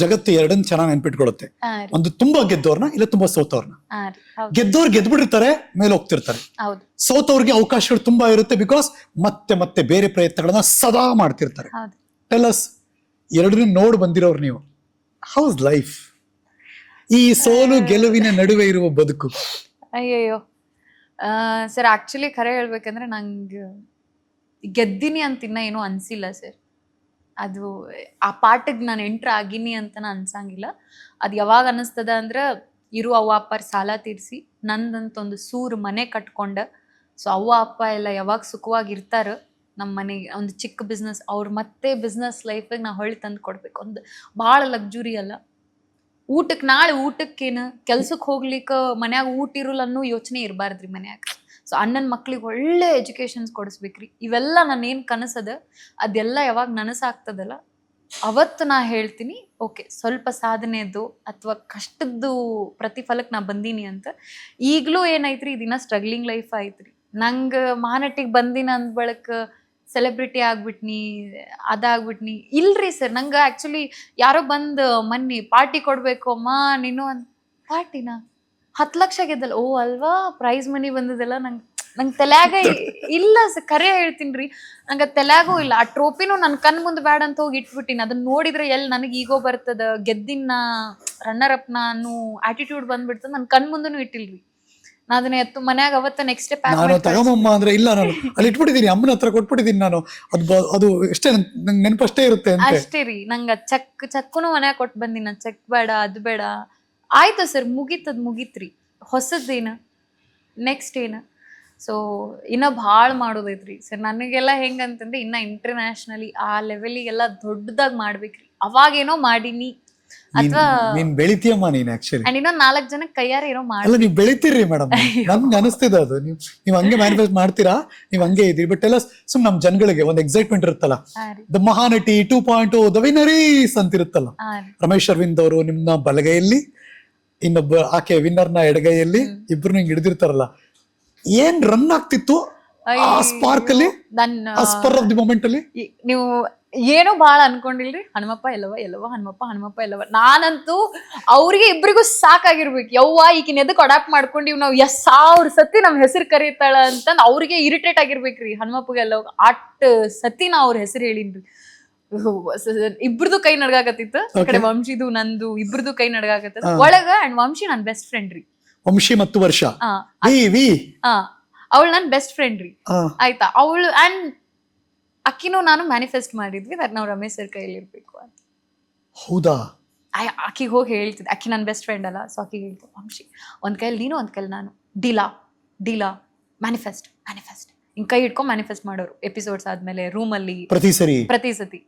ಜಗತ್ತು ಎರಡನ್ನ ಚೆನ್ನಾಗಿ ನೆನ್ಪಿಟ್ಕೊಳ್ಳುತ್ತೆ ಒಂದು ತುಂಬಾ ಗೆದ್ದವ್ರನ್ನ ಇಲ್ಲ ತುಂಬಾ ಸೋತವ್ರನ್ನ ಗೆದ್ದವ್ರು ಗೆದ್ಬಿಟ್ಟಿರ್ತಾರೆ ಮೇಲೆ ಹೋಗ್ತಿರ್ತಾರೆ. ಸೋತವ್ರಿಗೆ ಅವಕಾಶಗಳು ತುಂಬಾ ಇರುತ್ತೆ ಬಿಕಾಸ್ ಮತ್ತೆ ಮತ್ತೆ ಬೇರೆ ಪ್ರಯತ್ನಗಳನ್ನ ಸದಾ ಮಾಡ್ತಿರ್ತಾರೆ. ಟೆಲಸ್ ಎರಡನ್ನೂ ನೋಡ್ ಬಂದಿರೋರು ನೀವು. ಹೌಸ್ ಲೈಫ್ ಈ ಸೋಲು ಗೆಲುವಿನ ನಡುವೆ ಇರುವ ಬದುಕು. ಅಯ್ಯಯ್ಯೋ. ಸರ್ ಆಕ್ಚುಲಿ ಖರೆ ಹೇಳ್ಬೇಕಂದ್ರೆ ನಂಗೆ ಗೆದ್ದಿನಿ ಅಂತ ಇನ್ನ ಏನೂ ಅನ್ಸಿಲ್ಲ ಸರ್. ಅದು, ಆ ಪಾಠಕ್ಕೆ ನಾನು ಎಂಟ್ರ್ ಆಗಿನಿ ಅಂತ ನಾನು ಅನ್ಸಂಗಿಲ್ಲ. ಅದು ಯಾವಾಗ ಅನ್ನಿಸ್ತದ ಅಂದ್ರೆ, ಇರು ಅವ್ವ ಅಪ್ಪಾರ ಸಾಲ ತೀರಿಸಿ ನಂದಂತ ಒಂದು ಸೂರು ಮನೆ ಕಟ್ಕೊಂಡ, ಸೊ ಅವ್ವ ಅಪ್ಪ ಎಲ್ಲ ಯಾವಾಗ ಸುಖವಾಗಿ ಇರ್ತಾರೆ ನಮ್ಮ ಮನೆಗೆ ಒಂದು ಚಿಕ್ಕ ಬಿಸ್ನೆಸ್ ಅವ್ರು ಮತ್ತೆ ಬಿಸ್ನೆಸ್ ಲೈಫಿಗೆ ನಾ ಹೊಳ್ಳಿ ತಂದು ಕೊಡ್ಬೇಕು. ಒಂದು ಭಾಳ ಲಕ್ಸುರಿ ಅಲ್ಲ. ಊಟಕ್ಕೆ ನಾಳೆ ಊಟಕ್ಕೇನು ಕೆಲ್ಸಕ್ಕೆ ಹೋಗ್ಲಿಕ್ಕೆ ಮನ್ಯಾಗ ಊಟ ಇರಲ್ಲ ಅನ್ನೋ ಯೋಚನೆ ಇರಬಾರ್ದ್ರಿ ಮನ್ಯಾಗ. ಸೊ ಅಣ್ಣನ ಮಕ್ಳಿಗೆ ಒಳ್ಳೆ ಎಜುಕೇಶನ್ಸ್ ಕೊಡಿಸ್ಬೇಕ್ರಿ. ಇವೆಲ್ಲ ನಾನು ಏನು ಕನಸದ? ಅದೆಲ್ಲ ಯಾವಾಗ ನನಸಾಗ್ತದಲ್ಲ, ಅವತ್ತು ನಾ ಹೇಳ್ತೀನಿ. ಓಕೆ, ಸ್ವಲ್ಪ ಸಾಧನೆದು ಅಥವಾ ಕಷ್ಟದ್ದು ಪ್ರತಿಫಲಕ್ಕೆ ನಾ ಬಂದೀನಿ ಅಂತ. ಈಗಲೂ ಏನೈತ್ರಿ ಇದನ್ನ ಸ್ಟ್ರಗ್ಲಿಂಗ್ ಲೈಫ್ ಐತ್ರಿ ನಂಗೆ ಮಹಾನಟಿಗೆ ಬಂದಿನ ಅಂದ ಬಳಕ ಸೆಲೆಬ್ರಿಟಿ ಆಗ್ಬಿಟ್ನಿ, ಅದಾಗ್ಬಿಟ್ನಿ. ಇಲ್ರಿ ಸರ್, ನಂಗೆ ಆ್ಯಕ್ಚುಲಿ ಯಾರೋ ಬಂದು, ಮನ್ನಿ, ಪಾರ್ಟಿ ಕೊಡಬೇಕು ಅಮ್ಮ, ನೀನು ಅಂತ ಪಾರ್ಟಿನ? ಹತ್ತು ಲಕ್ಷ ಗೆದ್ದಲ್ಲ ಓ ಅಲ್ವಾ? ಪ್ರೈಸ್ ಮನಿ ಬಂದಿದೆಲ್ಲ ನಂಗೆ ನಂಗೆ ತಲ್ಯಾಗ ಇಲ್ಲ ಸರ್ ಕರೆ ಹೇಳ್ತೀನಿ ರೀ ನಂಗೆ ತಲ್ಯಾಗೂ ಇಲ್ಲ. ಆ ಟ್ರೋಫಿನೂ ನನ್ನ ಕಣ್ ಮುಂದೆ ಬ್ಯಾಡ ಅಂತ ಹೋಗಿ ಇಟ್ಬಿಟ್ಟಿನಿ. ಅದನ್ನ ನೋಡಿದ್ರೆ ಎಲ್ಲಿ ನನಗೆ ಈಗೋ ಬರ್ತದ? ಗೆದ್ದಿನ ರನ್ನರ್ ಅಪ್ ನಾನು ಆಟಿಟ್ಯೂಡ್ ಬಂದ್ಬಿಡ್ತದ? ನನ್ನ ಕಣ್ ಮುಂದೂ ಇಟ್ಟಿಲ್ರಿ. ನಾ ಅದನ್ನ ಎತ್ತು ಮನ್ಯಾಗ ಅವತ್ತ ನೆಕ್ಸ್ಟ್ ಪ್ಯಾಕ್ ನಾನು ತಗೊಂಬಮ್ಮ ಅಂದ್ರೆ ಇಲ್ಲ ನಾನು. ಅಲ್ಲಿ ಇಟ್ಬಿಟ್ಟಿದ್ದೀನಿ ಅಮ್ಮನ ಹತ್ರ ಕೊಟ್ಬಿಟ್ಟಿದ್ದೀನಿ ನಾನು. ಅದು ಬ- ಅದು ಎಷ್ಟೇ ನಂಗೆ ನೆನಪಷ್ಟೇ ಇರುತ್ತೆ ಅಂತೆ. ಅಷ್ಟೇ ರೀ. ನಂಗೆ ಚಕ್ ಚೆಕ್ಕುನು ಮನ್ಯಾಗ ಕೊಟ್ಟು ಬಂದಿನ. ಚೆಕ್ ಬೇಡ ಅದು ಬೇಡ. ಆಯ್ತು ಸರ್ ಮುಗೀತದ್ ಮುಗೀತ್ರಿ. ಹೊಸದೇನ ನೆಕ್ಸ್ಟ್ ಏನು? ಸೊ ಇನ್ನ ಭಾಳ ಮಾಡೋದೈತ್ರಿ. ಸರ್ ನನಗೆಲ್ಲ ಹೆಂಗಂತಂದ್ರೆ ಇನ್ನ ಇಂಟರ್ನ್ಯಾಷನಲಿ ಆ ಲೆವೆಲಿಗೆಲ್ಲ ದೊಡ್ಡದಾಗಿ ಮಾಡ್ಬೇಕ್ರಿ. ಅವಾಗೇನೋ ಮಾಡೀನಿ. ಅಥವಾ ನೀನ್ ಬೆಳಿತೀಯಮ್ಮ ನೀನ್ ಆಕ್ಚುಲಿ ಅಂಡ್ ಇನ್ನೊಂದ್ ನಾಲ್ಕು ಜನ ಕೈಯಾರ ಏನೋ ಮಾಡಿ ಅಲ್ಲ ನೀವು ಬೆಳಿತೀರಿ ಮೇಡಮ್. ನನ್ಗೆ ಅನಿಸ್ತಿದೆ ಅದು. ನೀವು ನೀವು ಹಂಗೆ ಮ್ಯಾನಿಫೆಸ್ಟ್ ಮಾಡ್ತೀರಾ? ನೀವು ಹಂಗೆ ಇದ್ದೀರಿ. ಬಟ್ ಎಲ್ಲ ಸುಮ್ ನಮ್ ಜನಗಳಿಗೆ ಒಂದು ಎಕ್ಸೈಟ್ಮೆಂಟ್ ಇರುತ್ತಲ್ಲ. The Mahanati two point the winners ಅಂತ ಇರುತ್ತಲ್ಲ ರಮೇಶ್ ಅರವಿಂದ್ ಅವರು ನಿಮ್ನ ಬಲಗೈಯಲ್ಲಿ ಇನ್ನೊಬ್ಬ ಆಕೆ ವಿನ್ನರ್ನ ಎಡಗೈಯಲ್ಲಿ ಇಬ್ರು ಹಿಂಗ್ ಹಿಡಿದಿರ್ತಾರಲ್ಲ ಏನ್ ರನ್ ಆಗ್ತಿತ್ತು ಆ ಸ್ಪಾರ್ಕ್ ಅಲ್ಲಿ? ನನ್ನ ಆ ಸ್ಪರ್ ಆಫ್ ದಿ ಮೊಮೆಂಟ್ ಅಲ್ಲಿ? ಈ- ನೀವು ಏನು ಬಹಳ ಅನ್ಕೊಂಡಿಲ್ರಿ ಹನುಮಪ್ಪ ಎಲ್ಲವ ಎಲ್ಲವ ಹನುಮಪ್ಪ ಹನುಮಪ್ಪ ಎಲ್ಲವ. ನಾನಂತೂ ಅವ್ರಿಗೆ ಇಬ್ರಿಗೂ ಸಾಕಾಗಿರ್ಬೇಕು. ಯವ್ವ ಈಕಿನ ಎದಕ್ ಅಡಾಪ್ಟ್ ಮಾಡ್ಕೊಂಡಿವ್ ನಾವು? ಎಸ್ ಸಾವಿರ ಸತಿ ನಮ್ ಹೆಸರು ಕರೀತಾಳ ಅಂತಂದ್ ಅವ್ರಿಗೆ ಇರಿಟೇಟ್ ಆಗಿರ್ಬೇಕ್ರಿ. ಹನುಮಪ್ಪಗೆ ಎಲ್ಲವ ಅಟ್ ಸತಿ ನಾ ಅವ್ರ ಹೆಸರು ಹೇಳಿನ್ರಿ. ಇಬ್ರದು ಕೈ ನಡ್ಗಾಕತ್ತಿತ್ತು. ಆ ಕಡೆ ವಂಶಿದು ನಂದು ಇಬ್ರದು ಕೈ ನಡ್ಗಾಕತ್ತ. ಒಳಗ ಅಂಡ್ ವಂಶಿ ನನ್ ಬೆಸ್ಟ್ ಫ್ರೆಂಡ್ ರೀ. ವಂಶಿ ಮತ್ತು ವರ್ಷ. ಅವಳು ನನ್ ಬೆಸ್ಟ್ ಫ್ರೆಂಡ್ ರೀ. ಆಯ್ತಾ? ಅವಳು ಅಂಡ್ ಅಕ್ಕಿನೂ ನಾನು ಮ್ಯಾನಿಫೆಸ್ಟ್ ಮಾಡಿದ್ವಿ ದಟ್ ನಾವು ರಮೇಶ್ ಸರ್ ಕೈಯಲ್ಲಿ ಇರ್ಬೇಕು ಅಂತ. ಹೌದಾ? ಆಕಿಗೆ ಹೋಗಿ ಹೇಳ್ತಿದ್ದೆ. ಅಕ್ಕಿ ನನ್ನ ಬೆಸ್ಟ್ ಫ್ರೆಂಡ್ ಅಲ್ಲ ಸೊ ಆಕಿಗೆ ಹೇಳ್ತಿದ್ದೆ ವಂಶಿ ಒಂದ್ ಕೈಯಲ್ಲಿ ನೀನು ಒಂದ್ ಕೈಯಲ್ಲಿ ನಾನು. ಡಿಲಾ ಡಿಲಾ ಮ್ಯಾನಿಫೆಸ್ಟ್ ಮ್ಯಾನಿಫೆಸ್ಟ್ ಹಿಂಗ್ ಕೈ ಹಿಡ್ಕೊಂಡು ಮ್ಯಾನಿಫೆಸ್ಟ್ ಮಾಡೋರು ಎಪಿಸೋಡ್ಸ್ ಆದ್ಮೇಲೆ ರೂಮಲ್ಲಿ ಪ್ರತಿ ಸರಿ. ಪ್ರತಿ ಸತಿ.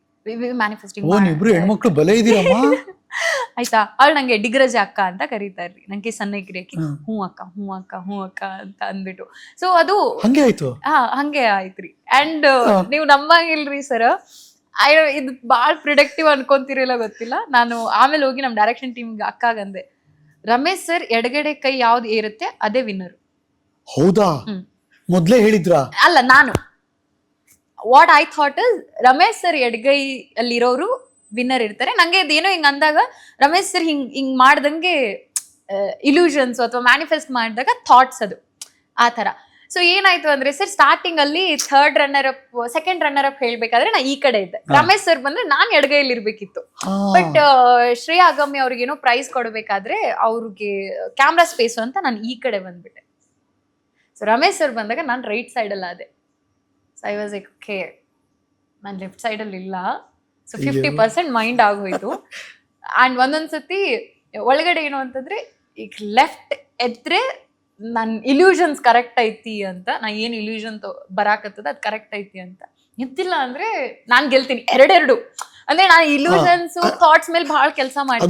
ಮ್ಯಾನಿಫೆಸ್ಟಿಂಗ್ ಓ ನೀವಿಬ್ರು ಹೆಣ್ಮಕ್ಳು ಬಲೆ ಇದೀರಮ್ಮ ಆಯ್ತಾ? ಅವಳು ನಂಗೆ ಡಿಗ್ರಜ ಅಕ್ಕ ಅಂತ ಕರೀತಾರ್ರಿ ನಂಗೆ ಸಣ್ಣ ಹ್ಮ್. ಹ್ಞೂ ಅಕ್ಕ ಹ್ಞೂ ಅಕ್ಕ ಹ್ಞೂ ಅಕ್ಕ ಅಂತ ಅಂದ್ಬಿಟ್ಟು. ಸೊ ಅದು ಹಂಗೆ ಆಯ್ತು? ಹಾ ಹಂಗೆ ಆಯ್ತ್ರಿ ಅಂಡ್ ನೀವು ನಂಬಂಗಿಲ್ರಿ ಸರ್ ಇದು ಭಾಳ ಪ್ರಿಡಕ್ಟಿವ್ ಅನ್ಕೊಂತಿರಲ್ಲ ಗೊತ್ತಿಲ್ಲ. ನಾನು ಆಮೇಲೆ ಹೋಗಿ ನಮ್ಮ ಡೈರೆಕ್ಷನ್ ಟೀಮ್ಗೆ ಅಕ್ಕಾಗಂದೆ ರಮೇಶ್ ಸರ್ ಎಡಗಡೆ ಕೈ ಯಾವ್ದು ಏರುತ್ತೆ ಅದೇ ವಿನ್ನರ್ ಹೌದಾ. ಮೊದ್ಲೇ ಹೇಳಿದ್ರಾ? ಅಲ್ಲ ನಾನು. What I thought is Ramesh sir ಎಡ್ಗೈ ಅಲ್ಲಿರೋರು ವಿನ್ನರ್ ಇರ್ತಾರೆ. ನಂಗೆ ಇದೇನೋ ಹಿಂಗ್ ಅಂದಾಗ ರಮೇಶ್ ಸರ್ ಹಿಂಗ್ ಹಿಂಗ್ ಮಾಡ್ದಂಗೆ ಇಲ್ಯೂಷನ್ಸ್ ಅಥವಾ ಮ್ಯಾನಿಫೆಸ್ಟ್ ಮಾಡಿದಾಗ ಥಾಟ್ಸ್ ಅದು ಆ ತರ ಸೊ ಏನಾಯ್ತು ಅಂದ್ರೆ ಸರ್ ಸ್ಟಾರ್ಟಿಂಗ್ ಅಲ್ಲಿ third runner up second runner up ಹೇಳ್ಬೇಕಾದ್ರೆ ನಾ ಈ ಕಡೆ ಇದ್ದೆ. ರಮೇಶ್ ಸರ್ ಬಂದ್ರೆ ನಾನ್ ಎಡಗೈಯಲ್ಲಿ ಇರ್ಬೇಕಿತ್ತು ಬಟ್ ಶ್ರೇಯಾ ಅಗಮ್ಯ ಅವ್ರಿಗೆ ಏನೋ ಪ್ರೈಸ್ ಕೊಡ್ಬೇಕಾದ್ರೆ ಅವ್ರಿಗೆ ಕ್ಯಾಮ್ರಾ ಸ್ಪೇಸ್ ಅಂತ ನಾನು ಈ ಕಡೆ ಬಂದ್ಬಿಟ್ಟೆ. ಸೊ ರಮೇಶ್ ಸರ್ ಬಂದಾಗ ನಾನು ರೈಟ್ ಸೈಡಲ್ಲಿ ಅದೇ so I was like okay ನಾನು ಲೆಫ್ಟ್ ಸೈಡಲ್ಲಿ ಇಲ್ಲ. ಸೊ ಫಿಫ್ಟಿ ಪರ್ಸೆಂಟ್ ಮೈಂಡ್ ಆಗೋಯ್ತು. ಆ್ಯಂಡ್ ಒಂದೊಂದು ಸತಿ ಒಳಗಡೆ ಏನು ಅಂತಂದ್ರೆ ಈಗ ಲೆಫ್ಟ್ ಎದ್ರೆ ನನ್ನ ಇಲ್ಯೂಷನ್ಸ್ ಕರೆಕ್ಟ್ ಐತಿ ಅಂತ ನಾ ಏನು ಇಲ್ಯೂಷನ್ ಬರಾಕತ್ತದ ಅದು ಕರೆಕ್ಟ್ ಐತಿ ಅಂತ. ಎದ್ದಿಲ್ಲ ಅಂದ್ರೆ ನಾನು ಗೆಲ್ತೀನಿ. ಎರಡೆರಡು. ಅಂದ್ರೆ ನಾನು ಇಲ್ಯೂಷನ್ಸ್ ಥಾಟ್ಸ್ ಮೇಲೆ ಬಹಳ ಕೆಲಸ ಮಾಡ್ತೀನಿ.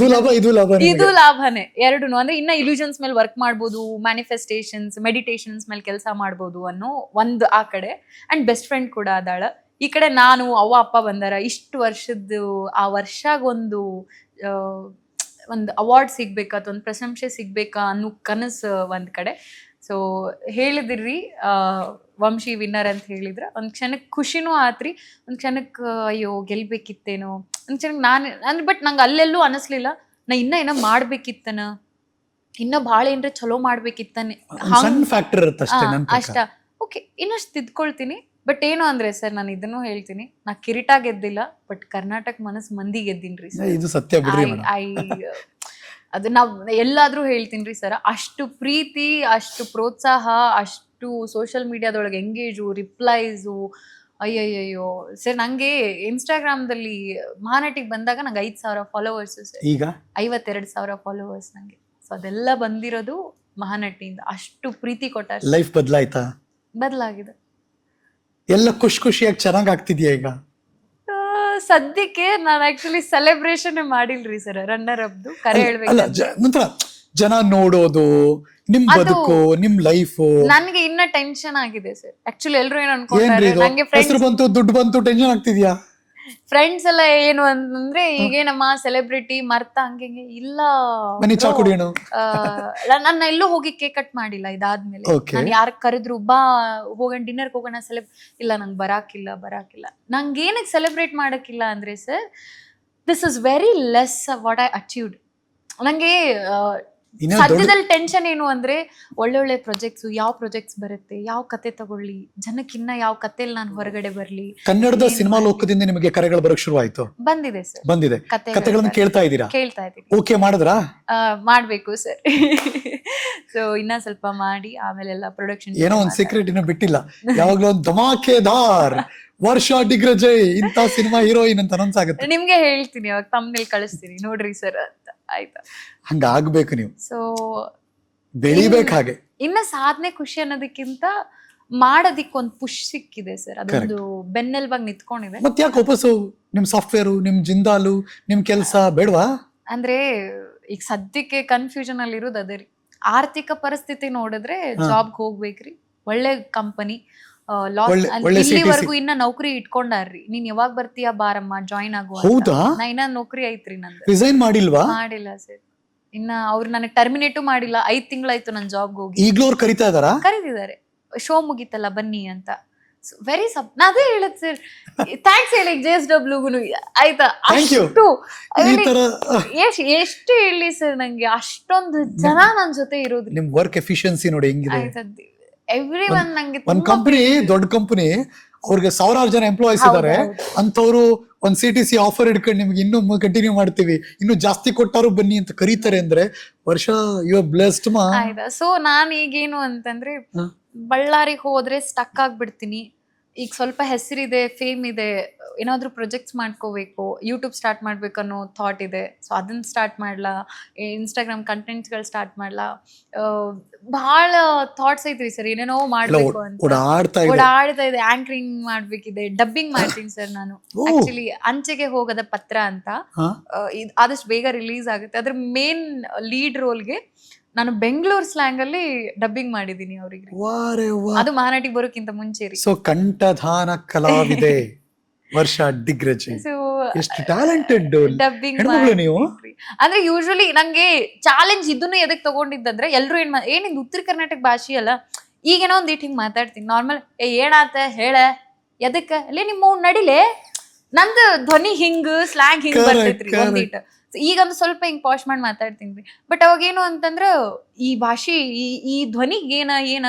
ಇದು ಲಾಭನೇ ಎರಡು ಅಂದ್ರೆ ಇನ್ನ ಇಲ್ಯೂಷನ್ಸ್ ಮೇಲೆ ವರ್ಕ್ ಮಾಡ್ಬೋದು ಮ್ಯಾನಿಫೆಸ್ಟೇಷನ್ಸ್ ಮೆಡಿಟೇಷನ್ಸ್ ಮೇಲೆ ಕೆಲಸ ಮಾಡ್ಬೋದು ಅನ್ನೋ ಒಂದು ಆ ಕಡೆ. ಅಂಡ್ ಬೆಸ್ಟ್ ಫ್ರೆಂಡ್ ಕೂಡ ಅದಾಳ. ಈ ಕಡೆ ನಾನು ಅವ್ವ ಅಪ್ಪ ಬಂದಾರ. ಇಷ್ಟು ವರ್ಷದ್ದು ಆ ವರ್ಷಗೊಂದು ಒಂದು ಅವಾರ್ಡ್ ಸಿಗ್ಬೇಕಾ ಅಥವಾ ಒಂದು ಪ್ರಶಂಸೆ ಸಿಗ್ಬೇಕಾ ಅನ್ನೋ ಕನಸು ಒಂದ್ ಕಡೆ. ಸೊ ಹೇಳಿದ್ರಿ ವಂಶಿ ವಿನ್ನರ್ ಅಂತ ಹೇಳಿದ್ರ. ಒಂದ್ ಕ್ಷಣಕ್ಕೆ ಖುಷಿನೂ ಆತ್ರಿ ಒಂದ್ ಕ್ಷಣಕ್ಕೆ ಅಯ್ಯೋ ಗೆಲ್ಬೇಕಿತ್ತೇನೋ. ಒಂದ್ ಕ್ಷಣಕ್ಕೆ ನಾನು ಅಂದ್ರೆ ಬಟ್ ನಂಗೆ ಅಲ್ಲೆಲ್ಲೂ ಅನಿಸ್ಲಿಲ್ಲ. ನಾ ಇನ್ನ ಏನೋ ಮಾಡ್ಬೇಕಿತ್ತನ. ಇನ್ನ ಭಾಳ ಏನ್ರ ಚಲೋ ಮಾಡ್ಬೇಕಿತ್ತನೆ. ಅಷ್ಟೇ ಓಕೆ ಇನ್ನಷ್ಟು ತಿದ್ಕೊಳ್ತೀನಿ. ಬಟ್ ಏನು ಅಂದ್ರೆ ಸರ್ ನಾನು ಇದನ್ನು ಹೇಳ್ತೀನಿ. ನಾ ಕಿರೀಟ ಗೆದ್ದಿಲ್ಲ ಬಟ್ ಕರ್ನಾಟಕ ಮನಸ್ ಮಂದಿ ಗೆದ್ದೀನಿ ರೀ ಐ ಅದು ನಾವು ಎಲ್ಲಾದ್ರೂ ಹೇಳ್ತೀನಿ ಸರ್. ಅಷ್ಟು ಪ್ರೀತಿ ಅಷ್ಟು ಪ್ರೋತ್ಸಾಹ ಅಷ್ಟು ಸೋಷಿಯಲ್ ಮೀಡಿಯಾದೊಳಗೆ ಎಂಗೇಜು ರಿಪ್ಲೈಸು ಅಯ್ಯಯ್ಯಯ್ಯೋ. ಸರ್ ನಂಗೆ ಇನ್ಸ್ಟಾಗ್ರಾಮ್ದಲ್ಲಿ ಮಹಾನಟಿಗೆ ಬಂದಾಗ ನಂಗೆ ಐದು ಸಾವಿರ ಫಾಲೋವರ್ಸ್ ಸರ್. ಈಗ? ಐವತ್ತೆರಡು ಸಾವಿರ ಫಾಲೋವರ್ಸ್ ನಂಗೆ. ಸೊ ಅದೆಲ್ಲ ಬಂದಿರೋದು ಮಹಾನಟಿಯಿಂದ. ಅಷ್ಟು ಪ್ರೀತಿ ಕೊಟ್ಟ ಲೈಫ್ ಬದಲಾಯ್ತಾ? ಬದಲಾಗಿದೆ. ಎಲ್ಲ ಖುಷಿ ಖುಷಿಯಾಗಿ ಚೆನ್ನಾಗಿ ಆಗ್ತಿದ್ಯಾ ಈಗ? ಸದ್ಯಕ್ಕೆ ನಾನು ಆಕ್ಚುಲಿ ಸೆಲೆಬ್ರೇಷನ್ ಮಾಡಿಲ್ರಿ ಸರ್ ರನ್ನರ್ ಅಪ್ದು ಕರೆ ಅಲ್ಲ ಹೇಳ್ಬೇಕು ಜ- ನಂತರ ಜನ ನೋಡೋದು ನಿಮ್ ಅದು- ಬದುಕು ನಿಮ್ ಲೈಫ್ ನನ್ಗೆ ಇನ್ನ ಟೆನ್ಷನ್ ಆಗಿದೆ ಸರ್ ಆಕ್ಚುಲಿ ಎಲ್ರು ಏನ್ ಏನ್ರಿ ಇದು? ನಂಗೆ ಹೆಸರು ಫ್ರೆಂಡ್ಸ್ ಬಂತು ದುಡ್ಡು ಬಂತು ಟೆನ್ಷನ್ ಆಗ್ತಿದ್ಯಾ? ಫ್ರೆಂಡ್ಸ್ ಎಲ್ಲ ಏನು ಅಂತಂದ್ರೆ ಈಗೇನಮ್ಮ ಸೆಲೆಬ್ರಿಟಿ ಮರ್ತ ಹಂಗೆ ಹಿಂಗೆ ಇಲ್ಲ ಬನ್ನಿ ಚಾ bro. ಕುಡಿಯೋಣ. ಆ, ನನ್ನ ಎಲ್ಲೂ ಹೋಗಿ ಕೇಕ್ ಕಟ್ ಮಾಡಿಲ್ಲ ಇದಾದ್ಮೇಲೆ. Okay. ನಾನು ಯಾರು ಕರೆದ್ರು ಬಾ ಹೋಗೋಣ ಡಿನ್ನರ್ ಹೋಗೋಣ ಸೆಲೆಬ್ ಇಲ್ಲ ನಂಗೆ ಬರಾಕಿಲ್ಲ ಬರಾಕಿಲ್ಲ. ನಂಗೆ ಏನಕ್ಕೆ ಸೆಲೆಬ್ರೇಟ್ ಮಾಡಕ್ಕಿಲ್ಲ ಅಂದ್ರೆ sir this is very less what I achieved ನಂಗೆ ಆ, ಇನ್ನ ದೊಡ್ಡ ಸದ್ಯದಲ್ಲಿ ಟೆನ್ಷನ್ ಏನು ಅಂದ್ರೆ ಒಳ್ಳೊಳ್ಳೆ ಪ್ರಾಜೆಕ್ಟ್ಸ್ ಯಾವ ಪ್ರಾಜೆಕ್ಟ್ಸ್ ಬರುತ್ತೆ ಯಾವ ಕತೆ ತಗೊಳ್ಳಿ ಜನಕ್ಕಿನ್ನ ಯಾವ ಕತೆಯಲ್ಲಿ ನಾನು ಹೊರಗಡೆ ಬರ್ಲಿ. ಕನ್ನಡದ ಸಿನಿಮಾ ಲೋಕದಿಂದ ನಿಮಗೆ ಕರೆಗಳು ಬರಕ್ ಶುರು ಆಯ್ತು? ಬಂದಿದೆ ಸರ್ ಬಂದಿದೆ. ಕತೆಗಳನ್ನು ಕೇಳ್ತಾ ಇದ್ದೀರಾ? ಕೇಳ್ತಾ ಇದ್ದೀನಿ ಓಕೆ ಮಾಡಿದ್ರಾ? ಆ, ಮಾಡ್ಬೇಕು ಸರ್ ಸೊ ಇನ್ನ ಸ್ವಲ್ಪ ಮಾಡಿ ಆಮೇಲೆಲ್ಲ ಪ್ರೊಡಕ್ಷನ್ ಏನೋ ಒಂದ್ ಸೀಕ್ರೆಟ್ ಇನ್ನೂ ಬಿಟ್ಟಿಲ್ಲ. ಯಾವಾಗ್ಲೂ ಒಂದು ಧಮಾಕೆದಾರ್ ವರ್ಷ ಡಿಗ್ರಜಯ್ ಇಂತ ಸಿನಿಮಾ ಹೀರೋಯಿನ್ ಅಂತ ಅನೌನ್ಸ್ ಆಗುತ್ತೆ. ನಿಮ್ಗೆ ಹೇಳ್ತೀನಿ ಅವಾಗ ತಮ್ಮನೇಲಿ ಕಳಿಸ್ತೀನಿ. ನೋಡ್ರಿ ಸರ್ ಆಯ್ತಾ. ಹಂಗಾಗ್ಬೇಕು ನೀವು. ಸೊ ಬೆಳಿಬೇಕು ಹಾಗೆ. ಇನ್ನ ಸಾಧನೆ ಖುಷಿ ಅನ್ನೋದಕ್ಕಿಂತ ಮಾಡೋದಿಕ್ ಒಂದು ಪುಷ್ ಸಿಕ್ಕಿದೆ ಸರ್ ಅದೊಂದು ಬೆನ್ನೆಲ್ಬಾಗ್ ನಿಂತ್ಕೊಂಡಿದೆ. ಮತ್ತೆ ಯಾಕೆ ವಾಪಸ್ಸು ನಿಮ್ ಸಾಫ್ಟ್ವೇರು ನಿಮ್ ಜಿಂದಾಲು ನಿಮ್ ಕೆಲಸ ಬೇಡವಾ? ಅಂದ್ರೆ ಈಗ ಸದ್ಯಕ್ಕೆ ಕನ್ಫ್ಯೂಷನ್ ಅಲ್ಲಿ ಇರೋದು ಅದೇ ರೀ. ಆರ್ಥಿಕ ಪರಿಸ್ಥಿತಿ ನೋಡಿದ್ರೆ. ಜಾಬ್ಗೆ ಹೋಗ್ಬೇಕ್ರಿ. ಒಳ್ಳೆ ಕಂಪನಿ. ಇಲ್ಲಿವರೆಗೂ ಇನ್ನ ನೌಕರಿ ಇಟ್ಕೊಂಡಾರ್ರಿ. ನೀನ್ ಯಾವಾಗ ಬರ್ತೀಯಾ ಬಾರಮ್ಮ? ಜಾಯಿನ್ ಆಗು ಅಂತ. ಹೌದಾ? ನಾ ಇನ್ನ ನೌಕರಿ ಐತ್ರಿ ನಂದು. ರಿಸೈನ್ ಮಾಡಿಲ್ವಾ? ಮಾಡಿಲ್ಲ ಸರ್. ಇನ್ನ ಅವ್ರು ನನಗೆ ಟರ್ಮಿನೇಟು ಮಾಡಿಲ್ಲ. ಐದ್ ತಿಂಗಳಾಯ್ತು ನನ್ ಜಾಬ್ ಹೋಗಿ. ಈಗಲೂ ಅವ್ರು ಕರಿತಾ ಇದಾರಾ? ಕರೆದಿದ್ದಾರೆ. ಶೋ ಮುಗೀತಲ್ಲ ಬನ್ನಿ ಅಂತ. ವೆರಿ ಸಬ್ ನಾ ಅದೇ ಹೇಳದ್ ಸರ್. ಥ್ಯಾಂಕ್ಸ್ ಹೇಳಿ ಜೆ ಎಸ್ ಡಬ್ಲ್ಯೂಗುನು ಆಯ್ತಾ? Thank you. ಅಷ್ಟು ಈ ತರ ಎಷ್ಟ್ ಎಷ್ಟು ಹೇಳಿ ಸರ್ ನಂಗೆ? ಅಷ್ಟೊಂದು ಜನ ನನ್ ಜೊತೆ ಇರೋದ್ರಿ. ನಿಮ್ ವರ್ಕ್ ಎಫಿಷಿಯನ್ಸಿ ನೋಡಿ ಹೆಂಗಿದೆ. ಎವ್ರಿ ಒನ್ ನಂಗೆ ಒಂದ್ ಕಂಪನಿ ದೊಡ್ಡ ಕಂಪನಿ ಅವ್ರಿಗೆ ಸಾವಿರಾರು ಜನ ಎಂಪ್ಲಾಯೀಸ್ ಇದಾರೆ. ಅಂತವ್ರು ಒಂದ್ ಸಿ ಟಿ ಸಿ ಆಫರ್ ಇಟ್ಕೊಂಡು ನಿಮ್ಗೆ ಇನ್ನೂ ಕಂಟಿನ್ಯೂ ಮಾಡ್ತೀವಿ. ಇನ್ನು ಜಾಸ್ತಿ ಕೊಟ್ಟಾರು ಬನ್ನಿ ಅಂತ ಕರೀತಾರೆ ಅಂದ್ರೆ ವರ್ಷ ಯು ಬ್ಲೆಸ್ಡ್ ಮಾ. ಸೊ ನಾನ್ ಈಗೇನು ಅಂತಂದ್ರೆ ಬಳ್ಳಾರಿ ಬಳ್ಳಾರಿಗೆ ಹೋದ್ರೆ ಸ್ಟಕ್ ಆಗ್ಬಿಡ್ತೀನಿ. ಈಗ ಸ್ವಲ್ಪ ಹೆಸರಿದೆ ಫೇಮ್ ಇದೆ ಏನಾದ್ರೂ ಪ್ರೊಜೆಕ್ಟ್ಸ್ ಮಾಡ್ಕೋಬೇಕು ಯೂಟ್ಯೂಬ್ ಸ್ಟಾರ್ಟ್ ಮಾಡ್ಬೇಕು ಅನ್ನೋ ಥಾಟ್ ಇದೆ. ಸೊ ಅದನ್ನ ಸ್ಟಾರ್ಟ್ ಮಾಡ್ಲಾ ಇನ್ಸ್ಟಾಗ್ರಾಮ್ ಕಂಟೆಂಟ್ಸ್ಗಳು ಸ್ಟಾರ್ಟ್ ಮಾಡ್ಲಾ? ಬಹಳ ಥಾಟ್ಸ್ ಐತ್ರಿ ಸರ್ ಏನೇನೋ ಮಾಡ್ಬೇಕು ಅಂತ. ಓಡಾಡ್ತಾ ಇದೆ. ಆಂಕರಿಂಗ್ ಮಾಡ್ಬೇಕಿದೆ. ಡಬ್ಬಿಂಗ್ ಮಾಡ್ತೀನಿ ಸರ್ ನಾನು. ಆಕ್ಚುಲಿ ಅಂಚೆಗೆ ಹೋಗದ ಪತ್ರ ಅಂತ. ಆದಷ್ಟು ಬೇಗ ರಿಲೀಸ್ ಆಗುತ್ತೆ. ಅದ್ರ ಮೇನ್ ಲೀಡ್ ರೋಲ್ಗೆ ನಾನು ಬೆಂಗಳೂರು ಸ್ಲ್ಯಾಂಗ್ ಅಲ್ಲಿ ಡಬ್ಬಿಂಗ್ ಮಾಡಿದ್ದೀನಿ ಅವರಿಗೆ. ವಾರೆ ವಾ ಅದು ಮಹಾನಟಿಗೆ ಬರೋಕ್ಕಿಂತ ಮುಂಚೆ ರೀ. ಸೊ ಕಂಠಧಾನ ಕಲಾವಿದೆ ವರ್ಷ ಡಿಗ್ರಜಿ ಸೊ ಎಷ್ಟು ಟ್ಯಾಲೆಂಟೆಡ್ ಡಬ್ಬಿಂಗ್ ಹೆಣ್ಮಗಳು ನೀವು? ಅಂದ್ರೆ ಯೂಶುವಲಿ ನಂಗೆ ಚಾಲೆಂಜ್ ಇದನ್ನು ಎದಕ್ ತಗೊಂಡಿದ್ದಂದ್ರೆ ಎಲ್ರು ಏನ್ ಮಾ- ಉತ್ತರ ಕರ್ನಾಟಕ ಭಾಷೆ ಅಲ್ಲ ಈಗೇನೋ ಒಂದ್ ಇಟ್ ಹಿಂಗ್ ಮಾತಾಡ್ತೀನಿ. ನಾರ್ಮಲ್ ಏ ಏನಾತ? ಹೇಳ. ಎದಕ್ಕ? ಲೇ ನಿಮ್ಮ ನಡಿಲೆ. ನಂದು ಧ್ವನಿ ಹಿಂಗ್ ಸ್ಲ್ಯಾಂಗ್ ಹಿಂಗ್ Correct, ಬರ್ತೈತ್ರಿ. correct. ಒಂದಿಟ್ಟು So ಈಗ ಒಂದು ಸ್ವಲ್ಪ ಹಿಂಗ್ ಪಾಶ್ ಮಾಡಿ ಮಾತಾಡ್ತೀನಿ ಬಟ್ ಅವಾಗ ಏನು ಅಂತಂದ್ರೆ, ಈ ಭಾಷೆ, ಈ ಈ ಏನ ಏನ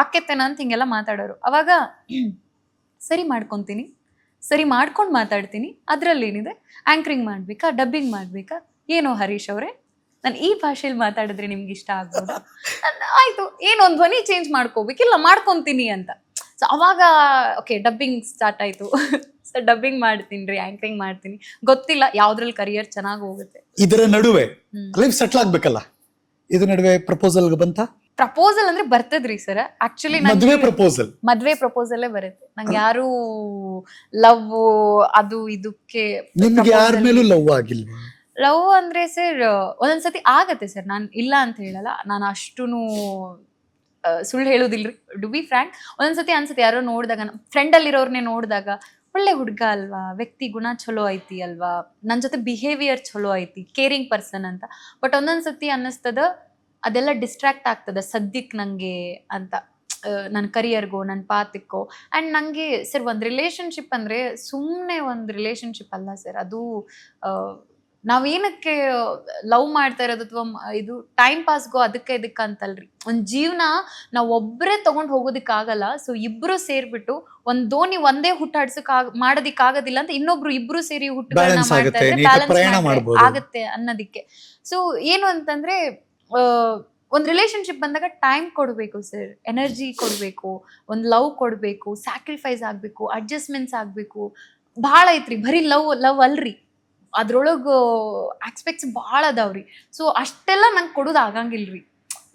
ಆಕೆತ್ತೇನ ಅಂತ ಹಿಂಗೆಲ್ಲ ಮಾತಾಡೋರು. ಅವಾಗ ಸರಿ ಮಾಡ್ಕೊಂತೀನಿ, ಸರಿ ಮಾಡ್ಕೊಂಡು ಮಾತಾಡ್ತೀನಿ ಅದ್ರಲ್ಲಿ ಏನಿದೆ ಆಂಕರಿಂಗ್ ಮಾಡ್ಬೇಕಾ? ಡಬ್ಬಿಂಗ್ ಮಾಡ್ಬೇಕಾ? ಏನೋ ಹರೀಶ್ ಅವರೇ, ನಾನು ಈ ಭಾಷೆಯಲ್ಲಿ ಮಾತಾಡಿದ್ರೆ ನಿಮ್ಗೆ ಇಷ್ಟ ಆಗ್ಬೋದು? ಆಯಿತು ಒಂದು ಧ್ವನಿ ಚೇಂಜ್ ಮಾಡ್ಕೋಬೇಕಿಲ್ಲ ಮಾಡ್ಕೊತೀನಿ ಅಂತ. ಸೊ ಅವಾಗ ಓಕೆ ಡಬ್ಬಿಂಗ್ ಸ್ಟಾರ್ಟ್ ಆಯ್ತು. ಸೊ ಡಬ್ಬಿಂಗ್ ಮಾಡ್ತೀನಿ ರೀ ಆಂಕರಿಂಗ್ ಮಾಡ್ತೀನಿ. ಗೊತ್ತಿಲ್ಲ ಯಾವ್ದ್ರಲ್ಲಿ ಕರಿಯರ್ ಚೆನ್ನಾಗಿ ಹೋಗುತ್ತೆ. ಇದರ ನಡುವೆ. ಲೈಫ್ ಸೆಟ್ಲ್ ಆಗ್ಬೇಕಲ್ಲ? ಇದ್ರ ನಡುವೆ ಪ್ರಪೋಸಲ್ ಬಂತ? ಪ್ರಪೋಸಲ್ ಅಂದ್ರೆ ಬರ್ತದ್ರಿ ಸರ್. ಆಕ್ಚುಲಿ ಮದ್ವೆ ಪ್ರಪೋಸಲ್ ಮದ್ವೆ ಪ್ರಪೋಸಲ್ಲೇ ಬರುತ್ತೆ. ನಂಗೆ ಯಾರು ಲವ್ ಅದು ಇದಕ್ಕೆ ನಿಮ್ಗೆ ಯಾರ ಮೇಲೂ ಲವ್ ಆಗಿಲ್ಲ ಲವ್ ಅಂದ್ರೆ ಸರ್ ಒಂದೊಂದ್ಸತಿ ಆಗತ್ತೆ ಸರ್. ನಾನು ಇಲ್ಲ ಅಂತ ಹೇಳಲ್ಲ. ನಾನು ಅಷ್ಟೂನು ಸುಳ್ಳು ಹೇಳೋದಿಲ್ರಿ. ಡು ಬಿ ಫ್ರ್ಯಾಂಕ್ ಒಂದೊಂದ್ಸತಿ ಅನ್ಸುತ್ತೆ ಯಾರೋ ನೋಡಿದಾಗ ಫ್ರೆಂಡ್ ಅಲ್ಲಿರೋರ್ನೆ ನೋಡಿದಾಗ ಒಳ್ಳೆ ಹುಡುಗ ಅಲ್ವಾ? ವ್ಯಕ್ತಿ ಗುಣ ಚಲೋ ಐತಿ ಅಲ್ವಾ? ನನ್ನ ಜೊತೆ ಬಿಹೇವಿಯರ್ ಚಲೋ ಐತಿ ಕೇರಿಂಗ್ ಪರ್ಸನ್ ಅಂತ. ಬಟ್ ಒಂದೊಂದ್ಸತಿ ಅನ್ನಿಸ್ತದ, ಅದೆಲ್ಲ ಡಿಸ್ಟ್ರಾಕ್ಟ್ ಆಗ್ತದೆ ಸದ್ಯಕ್ಕೆ ನನಗೆ ಅಂತ. ನನ್ನ ಕರಿಯರ್ಗೋ ನನ್ನ ಪಾತಕ್ಕೋ ಆ್ಯಂಡ್ ನನಗೆ ಸರ್ ಒಂದು ರಿಲೇಷನ್ಶಿಪ್ ಅಂದರೆ ಸುಮ್ಮನೆ ಒಂದು ರಿಲೇಷನ್ಶಿಪ್ ಅಲ್ಲ ಸರ್ ಅದು ನಾವೇನಕ್ಕೆ ಲವ್ ಮಾಡ್ತಾ ಇರೋದು ಅಥವಾ ಇದು ಟೈಮ್ ಪಾಸ್ಗೋ ಅದಕ್ಕೆ ಇದಕ್ಕೆ ಅಂತಲ್ರಿ. ಒಂದು ಜೀವನ ನಾವು ಒಬ್ಬರೇ ತೊಗೊಂಡು ಹೋಗೋದಕ್ಕಾಗಲ್ಲ ಸೊ ಇಬ್ರು ಸೇರ್ಬಿಟ್ಟು ಒಂದ್ ದೋಣಿ ಒಂದೇ ಹುಟ್ಟಾಡ್ಸಕ್ ಮಾಡೋದಿಕ್ ಆಗೋದಿಲ್ಲ ಅಂತ ಇನ್ನೊಬ್ರು ಇಬ್ರು ಸೇರಿ ಹುಟ್ಟುಗಳನ್ನ ಮಾಡ್ತಾ ಇದ್ರೆ ಮಾಡ್ಬೋದು. ಆಗತ್ತೆ ಅನ್ನೋದಿಕ್ಕೆ. ಸೊ ಏನು ಅಂತಂದ್ರೆ ಒಂದು ಒಂದ್ ರಿಲೇಶನ್ಶಿಪ್ ಬಂದಾಗ ಟೈಮ್ ಕೊಡಬೇಕು ಸರ್ ಎನರ್ಜಿ ಕೊಡಬೇಕು ಒಂದ್ ಲವ್ ಕೊಡಬೇಕು ಸ್ಯಾಕ್ರಿಫೈಸ್ ಆಗ್ಬೇಕು ಅಡ್ಜಸ್ಟ್ಮೆಂಟ್ಸ್ ಆಗ್ಬೇಕು. ಭಾಳ ಐತ್ರಿ ಬರೀ ಲವ್ ಲವ್ ಅಲ್ರಿ. ಅದ್ರೊಳಗ ಆಸ್ಪೆಕ್ಟ್ಸ್ ಭಾಳ ಅದಾವ್ರಿ ಸೊ ಅಷ್ಟೆಲ್ಲ ನಂಗೆ ಕೊಡೋದು ಆಗಂಗಿಲ್ರಿ